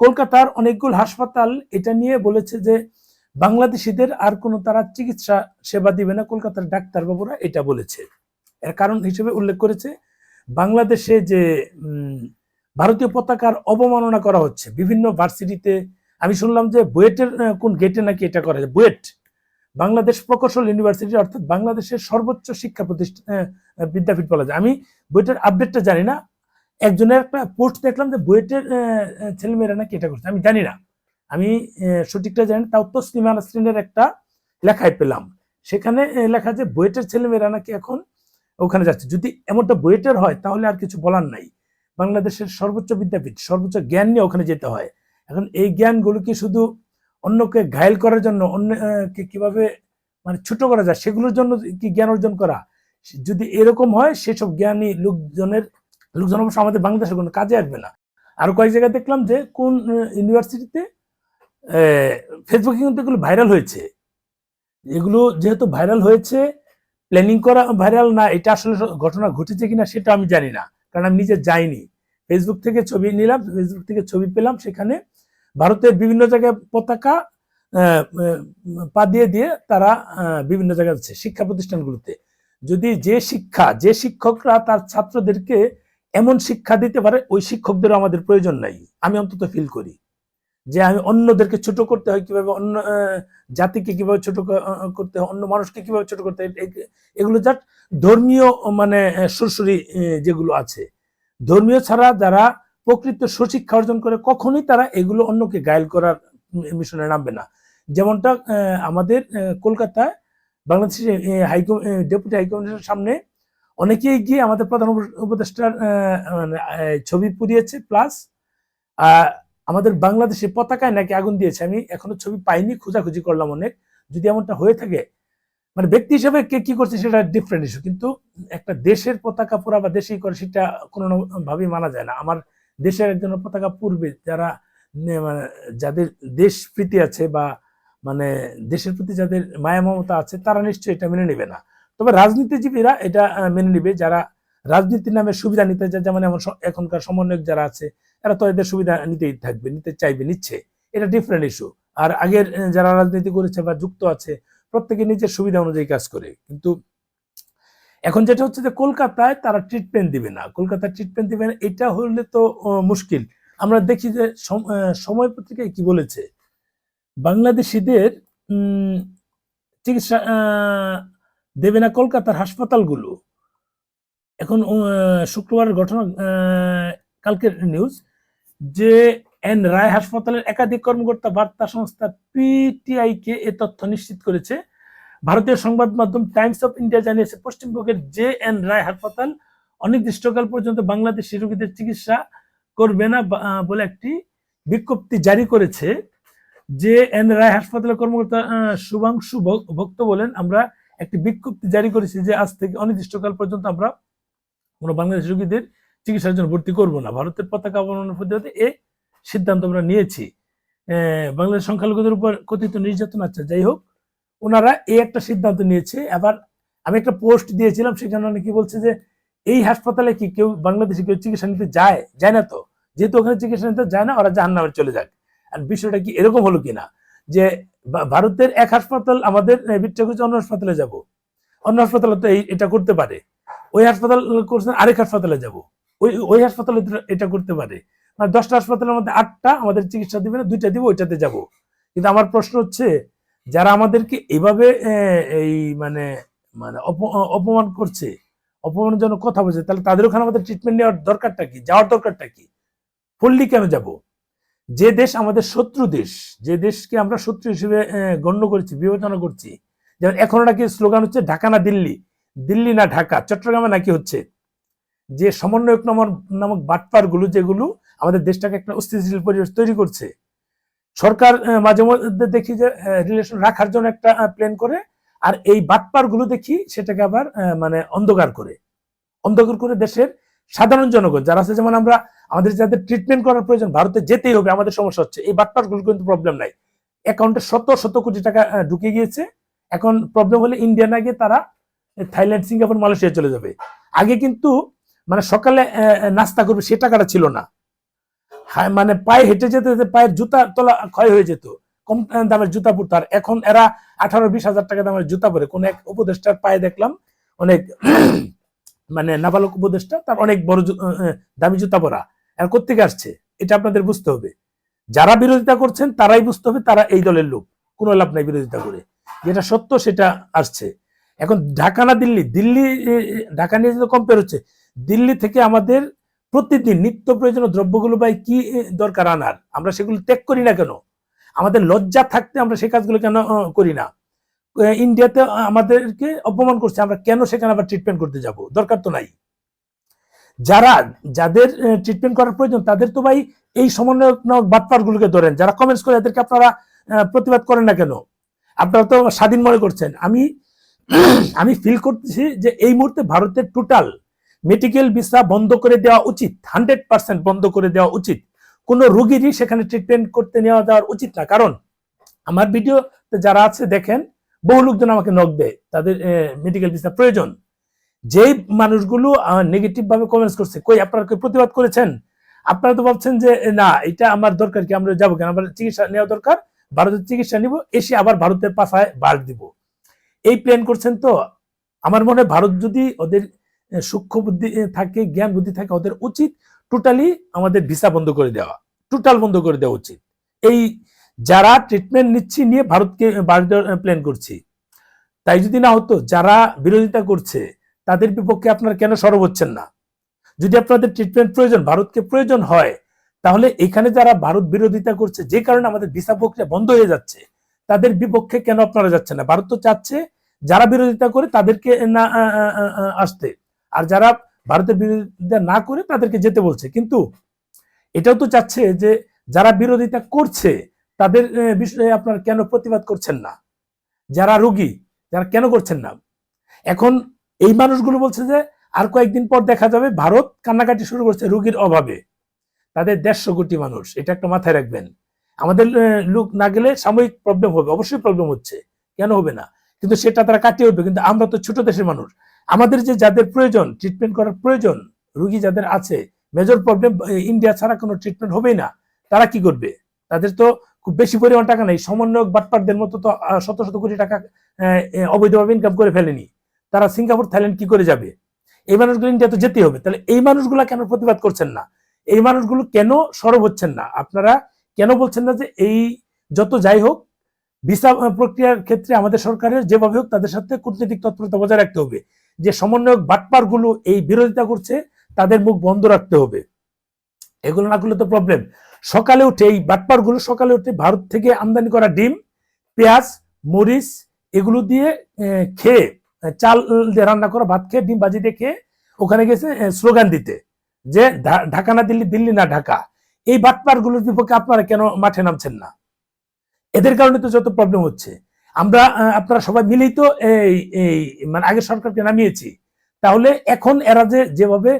কলকাতার অনেকগুলো হাসপাতাল এটা নিয়ে বলেছে যে বাংলাদেশিদের আর কোনো তারা চিকিৎসা সেবা দিবে না, কলকাতার ডাক্তারবাবুরা এটা বলেছে। এর কারণ হিসেবে উল্লেখ করেছে, বাংলাদেশে যে ভারতীয় পতাকার অবমাননা করা হচ্ছে, বিভিন্ন ভার্সিটিতে, আমি শুনলাম যে বুয়েটের কোন গেটে নাকি এটা করা যায়, বুয়েট, বাংলাদেশ প্রকৌশল ইউনিভার্সিটি অর্থাৎ বাংলাদেশের সর্বোচ্চ শিক্ষা প্রতিষ্ঠান বিদ্যাপীঠ বলা যায়। আমি বুয়েটের আপডেটটা জানি না একজনের একটা পোস্ট দেখলাম যে বুয়েটের ছেলেমেয়েরা নাকি এটা করছে। আমি জানি না। আমি সঠিকটা জানি তাও তসলিমা নাসরিনের একটা লেখায় পেলাম। সেখানে লেখা যে বুয়েটের ছেলেমেয়েরা নাকি এখন ওখানে যাচ্ছে। যদি এমনটা বুয়েটের হয় তাহলে আর কিছু বলার নাই। বাংলাদেশের সর্বোচ্চ বিদ্যাপীঠ সর্বোচ্চ জ্ঞান নিয়ে ওখানে যেতে হয়। এখন এই জ্ঞানগুলো কি শুধু অন্যকে ঘায়েল করার জন্য অন্য আহ, কে কীভাবে মানে ছোট করা যায়? সেগুলোর জন্য কি জ্ঞান অর্জন করা? যদি এরকম হয় সেসব জ্ঞানী লোকজনের লোকজন অবশ্য আমাদের বাংলাদেশের কোনো কাজে আসবে না। আরও কয়েক জায়গায় দেখলাম যে কোন ইউনিভার্সিটিতে ফেসবুকে কিন্তু এগুলো ভাইরাল হয়েছে। এগুলো যেহেতু ভাইরাল হয়েছে প্ল্যানিং করা ভাইরাল না, এটা আসলে ঘটনা ঘটেছে কিনা সেটা আমি জানি না, কারণ আমি নিজে যাইনি। ফেসবুক থেকে ছবি নিলাম ফেসবুক থেকে ছবি পেলাম, সেখানে ভারতের বিভিন্ন জায়গায় পতাকা পা দিয়ে দিয়ে তারা বিভিন্ন জায়গায় শিক্ষা প্রতিষ্ঠানগুলোতে। যদি যে শিক্ষা, যে শিক্ষকরা তার ছাত্রদেরকে এমন শিক্ষা দিতে পারে, ওই শিক্ষকদেরও আমাদের প্রয়োজন নাই। আমি অন্তত ফিল করি যে আমি অন্যদেরকে ছোট করতে হয়, কীভাবে অন্য জাতিকে কীভাবে ছোট করতে হয়, অন্য মানুষকে কীভাবে ছোট করতে হয় এগুলো জাস্ট ধর্মীয় মানে সুরসুরি যেগুলো আছে। ধর্মীয় ছাড়া যারা প্রকৃত সুশিক্ষা অর্জন করে, কখনোই তারা এগুলো অন্যকে গায়েল করার মিশনে নামবে না। যেমনটা আমাদের কলকাতায় বাংলাদেশের হাইকো ডেপুটি হাইকমিশনের সামনে অনেকেই গিয়ে আমাদের প্রধান উপ- উপদেষ্টার মানে, ছবি পুড়িয়েছে প্লাস আমাদের বাংলাদেশের পতাকায় নাকি আগুন দিয়েছে। আমি এখনও ছবি পাইনি খোঁজাখুঁজি করলাম অনেক। যদি এমনটা হয়ে থাকে মানে ব্যক্তি হিসেবে কে কি করছে সেটা ডিফারেন্ট ইস্যু কিন্তু একটা দেশের পতাকা পোড়া বা দেশেই করে সেটা কোনো ভাবেই মানা যায় না। আমার দেশের একজন পতাকা পূর্বে যারা মানে যাদের দেশ প্রীতি আছে বা মানে দেশের প্রতি যাদের মায়া মমতা আছে তারা নিশ্চয়ই এটা মেনে নেবে না। তবে রাজনীতিজীবীরা এটা মেনে নেবে। যারা রাজনীতির নামে সুবিধা নিতে চায়, যেমন এমন এখনকার সমন্বয়ক যারা আছে, এরা তো এদের সুবিধা নিতেই থাকবে, নিতে চাইবে, নিচ্ছে। এটা ডিফারেন্ট ইস্যু আর আগের যারা রাজনীতি করেছে বা যুক্ত আছে, প্রত্যেকে নিজের সুবিধা অনুযায়ী কাজ করে। কিন্তু এখন যেটা হচ্ছে যে কলকাতায় তারা ট্রিটমেন্ট দিবে না। কলকাতায় ট্রিটমেন্ট দিবে না, এটা হলে তো মুশকিল। আমরা দেখি যে সম- সময় পত্রিকায় কি বলেছে? বাংলাদেশিদের চিকিৎসা দেবে না কলকাতার হাসপাতালগুলো। এখন শুক্রবার ঘটনা কালকের নিউজ যে এন রায় হাসপাতালের একাধিক কর্মকর্তা বার্তা সংস্থা পিটিআই কে এ তথ্য নিশ্চিত করেছে। ভারতীয় সংবাদ মাধ্যম টাইমস অফ ইন্ডিয়া জানিয়েছে, পশ্চিমবঙ্গের জে এন রায় হাসপাতাল অনির্দিষ্টকাল পর্যন্ত বাংলাদেশি রোগীদের চিকিৎসা করবে না বলে একটি বিজ্ঞপ্তি জারি করেছে। যে এন রায় হাসপাতালের কর্মকর্তা শুভাংশু ভক্ত বলেন, আমরা একটি বিজ্ঞপ্তি জারি করেছি যে আজ থেকে অনির্দিষ্টকাল পর্যন্ত আমরা কোনো বাংলাদেশি রোগীদের চিকিৎসার জন্য ভর্তি করব না। ভারতের পতাকা অবমাননার প্রতিবাদে এ সিদ্ধান্ত আমরা নিয়েছি। বাংলাদেশ সংখ্যালঘুদের উপর কথিত নির্যাতন আছে। যাই হোক, ওনারা এই একটা সিদ্ধান্ত নিয়েছে। আবার আমি একটা পোস্ট দিয়েছিলাম, সেখানে অনেকে বলছে যে, এই হাসপাতালে কি কেউ বাংলাদেশে কেউ চিকিৎসা নিতে যায়? যায় না তো। যেহেতু ওখানে চিকিৎসা নিতে যায় না, ওরা জাহান্নামে চলে যাক। আর বিষয়টা কি এরকম হলো কিনা? যে ভারতের এক হাসপাতাল, আমাদের করছে অন্য হাসপাতালে যাব। অন্য হাসপাতালে তো এটা করতে পারে। ওই হাসপাতাল করছে আরেক হাসপাতালে যাব। ওই ওই হাসপাতালে এটা করতে পারে। মানে দশটা হাসপাতালের মধ্যে আটটা আমাদের চিকিৎসা দিবে না, দুইটা দিব, ওইটাতে যাব। কিন্তু আমার প্রশ্ন হচ্ছে, যারা আমাদেরকে এভাবে এই মানে মানে অপ- অপমান করছে, অপমানের জন্য কথা বলছে, তাহলে তাদের ওখানে আমাদের ট্রিটমেন্ট নেওয়ার দরকারটা কি? যাওয়ার দরকারটা কি? পল্লী কেন যাব? যে দেশ আমাদের শত্রু দেশ, যে দেশকে আমরা শত্রু হিসেবে গণ্য করছি, বিবেচনা করছি, যেমন এখন নাকি স্লোগান হচ্ছে ঢাকা না দিল্লি দিল্লি না ঢাকা, চট্টগ্রামে নাকি হচ্ছে। যে সমন্বয়ক নামক নামক বাটপারগুলো যেগুলো আমাদের দেশটাকে একটা অস্থিতিশীল পরিবেশ তৈরি করছে। সরকার মাঝে মধ্যে দেখি যে রিলেশন রাখার জন্য একটা প্ল্যান করে, আর এই বাটপারগুলো দেখি সেটাকে আবার মানে অন্ধকার করে। অন্ধকার করে দেশের সাধারণ জনগণ যারা আছে, যেমন আমরা, আমাদের যাদের ট্রিটমেন্ট করার প্রয়োজন, ভারতে যেতেই হবে, আমাদের সমস্যা হচ্ছে। এই বাটপারগুলো কিন্তু প্রবলেম নাই। অ্যাকাউন্টে শত শত কোটি টাকা ঢুকে গিয়েছে। এখন প্রবলেম হলে ইন্ডিয়া না গিয়ে তারা থাইল্যান্ড সিঙ্গাপুর মালয়েশিয়া চলে যাবে। আগে কিন্তু মানে সকালে নাস্তা করবে, সে টাকাটা ছিল না। মানে পায়ে হেঁটে যেতে যেতে পায়ের জুতা তোলা, ক্ষয় হয়ে যেত। কম দামের জুতা পরতো আর এখন এরা আঠারো, বিশ হাজার টাকা দামের জুতা পরে। কোন এক উপদেষ্টার পায়ে দেখলাম, অনেক মানে নাবালক উপদেষ্টা, তার অনেক বড় দামি জুতা পরা। আর কোথেকে আসছে? এটা আপনাদের বুঝতে হবে। যারা বিরোধিতা করছেন, তারাই বুঝতে হবে তারা এই দলের লোক। কোনো লাভ নাই বিরোধিতা করে। যেটা সত্য, সেটা আসছে। এখন ঢাকা না দিল্লি? দিল্লি ঢাকা নিয়ে যেটা কম্পেয়ার হচ্ছে, দিল্লি থেকে আমাদের প্রতিদিন নিত্য প্রয়োজনীয় দ্রব্যগুলো ভাই কি দরকার আনার? আমরা সেগুলো ত্যাগ করি না কেন? আমাদের লজ্জা থাকতে আমরা সেই কাজগুলো কেন করি না? ইন্ডিয়াতে আমাদেরকে অপমান করছে, আমরা কেন সেখানে আবার ট্রিটমেন্ট করতে যাব? দরকার তো নাই। যারা, যাদের ট্রিটমেন্ট করার প্রয়োজন, তাদের তো ভাই এই সমন্বয়ক বাটপার গুলোকে ধরেন, যারা কমেন্টস করে, এদেরকে আপনারা প্রতিবাদ করেন না কেন? আপনারা তো স্বাধীন মনে করছেন। আমি আমি ফিল করতেছি যে এই মুহূর্তে ভারতের টোটাল মেডিকেল ভিসা বন্ধ করে দেওয়া উচিত হান্ড্রেড পার্সেন্ট বন্ধ করে দেওয়া উচিত। কোন রোগীরই সেখানে ট্রিটমেন্ট করতে নেওয়া দেওয়ার উচিত না। কারণ, আমার ভিডিও যারা আছে, দেখেন বহু লোকজন আমাকে নক দেয়। তাদের মেডিকেল ভিসা প্রয়োজন। যেই মানুষগুলো নেগেটিভ ভাবে কমেন্টস করছে, কই আপনারা কি প্রতিবাদ করেছেন? আপনারা তো ভাবছেন যে না, এটা আমার দরকার কি, আমরা যাব কেন? আমার চিকিৎসা নেওয়া দরকার, ভারতের চিকিৎসা নিব, এসে আবার ভারতের পাশায় বাড় দিব। এই প্ল্যান করছেন তো, আমার মনে হয় ভারত যদি ওদের সূক্ষ্ম বুদ্ধি থাকে, জ্ঞান বুদ্ধি থাকে, ওদের উচিত টোটালি আমাদের ভিসা বন্ধ করে দেওয়া। টোটাল বন্ধ করে দেওয়া উচিত। এই যারা ট্রিটমেন্ট নিচ্ছি নিয়ে ভারতকে প্ল্যান করছি। তাই যদি না হতো, যারা বিরোধিতা করছে, তাদের বিপক্ষে আপনারা কেন সরব হচ্ছেন না? যদি আপনাদের ট্রিটমেন্ট প্রয়োজন, ভারতকে প্রয়োজন হয়, তাহলে এখানে যারা ভারত বিরোধিতা করছে, যে কারণে আমাদের ভিসা প্রক্রিয়া বন্ধ হয়ে যাচ্ছে, তাদের বিপক্ষে কেন আপনারা যাচ্ছেন না? ভারত তো চাচ্ছে যারা বিরোধিতা করে তাদেরকে না আসতে। আর যারা ভারতের বিরোধিতা না করে তাদেরকে যেতে বলছে। কিন্তু এটাও তো চাচ্ছে যে যারা বিরোধিতা করছে তাদের বিষয়ে আপনারা কেন প্রতিবাদ করছেন না? যারা রুগী, যারা কেন করছেন না? এখন এই মানুষগুলো বলছে যে, আর কয়েকদিন পর দেখা যাবে ভারত কান্নাকাটি শুরু করছে রুগীর অভাবে। তাদের দেড়শো কোটি মানুষ, এটা একটা মাথায় রাখবেন। আমাদের লোক না গেলে সাময়িক প্রবলেম হবে, অবশ্যই প্রবলেম হচ্ছে। কেন হবে না? কিন্তু সেটা তারা কাটিয়ে উঠবে। কিন্তু আমরা তো ছোট দেশের মানুষ। আমাদের যে যাদের প্রয়োজন ট্রিটমেন্ট করার প্রয়োজন, রুগী যাদের আছে মেজর প্রবলেম ইন্ডিয়া ছাড়া কোনো ট্রিটমেন্ট হবেই না। তারা কি করবে? তাদের তো খুব বেশি পরিমাণ টাকা নেই। সমন্বয়ক বাটপারদের মতো তো শত শত কোটি টাকা অবৈধভাবে ইনকাম করে ফেলেনি। তারা সিঙ্গাপুর, থাইল্যান্ড কি করে যাবে? এই মানুষগুলো ইন্ডিয়া তো যেতেই হবে। তাহলে এই মানুষগুলো কেন প্রতিবাদ করছেন না? এই মানুষগুলো কেন সরব হচ্ছেন না? আপনারা কেন বলছেন না যে এই যত যাই হোক, ভিসা প্রক্রিয়ার ক্ষেত্রে আমাদের সরকারের যেভাবে হোক তাদের সাথে কূটনৈতিক তৎপরতা বজায় রাখতে হবে। যে সমন্বয়ক বাটপারগুলো এই বিরোধিতা করছে, তাদের মুখ বন্ধ রাখতে হবে। এগুলো না করলে তো প্রবলেম সকালে উঠে, এই বাটপারগুলো সকালে উঠে ভারত থেকে আমদানি করা ডিম, পেঁয়াজ, মরিচ, এগুলো দিয়ে খেয়ে চাল দিয়ে রান্না করা ভাত খেয়ে, ডিম বাজি দিয়ে খেয়ে ওখানে গেছে স্লোগান দিতে যে ঢাকা না দিল্লি দিল্লি না ঢাকা। এই বাটপারগুলোর বিপক্ষে আপনারা কেন মাঠে নামছেন না? এদের কারণে তো যত প্রবলেম হচ্ছে। আমরা আপনারা সবাই মিলেই তো এই মানে আগের সরকারকে নামিয়েছি। তাহলে এখন এরা যেভাবে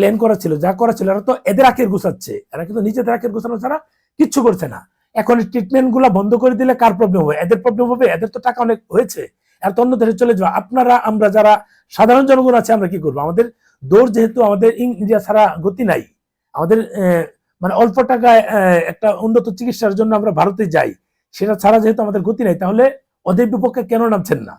প্ল্যান করা ছিল, যা করা ছিল, এরা তো এদের আখের গুছাচ্ছে। এরা কিন্তু নিজেদের আখের গুছানো ছাড়া কিচ্ছু করছে না। এখন ট্রিটমেন্টগুলা বন্ধ করে দিলে কার প্রবলেম হবে? এদের প্রবলেম হবে? এদের তো টাকা অনেক হয়েছে। আর তো অন্য দেশে চলে যাওয়া। আপনারা, আমরা যারা সাধারণ জনগণ আছে, আমরা কি করব? আমাদের দৌড় যেহেতু আমাদের ইন্ডিয়া ছাড়া গতি নাই, আমাদের মানে অল্প টাকায় একটা উন্নত চিকিৎসার জন্য আমরা ভারতে যাই, সেটা ছাড়া যেহেতু আমাদের গতি নাই, তাহলে ওদের বিপক্ষে কেন নামছেন না?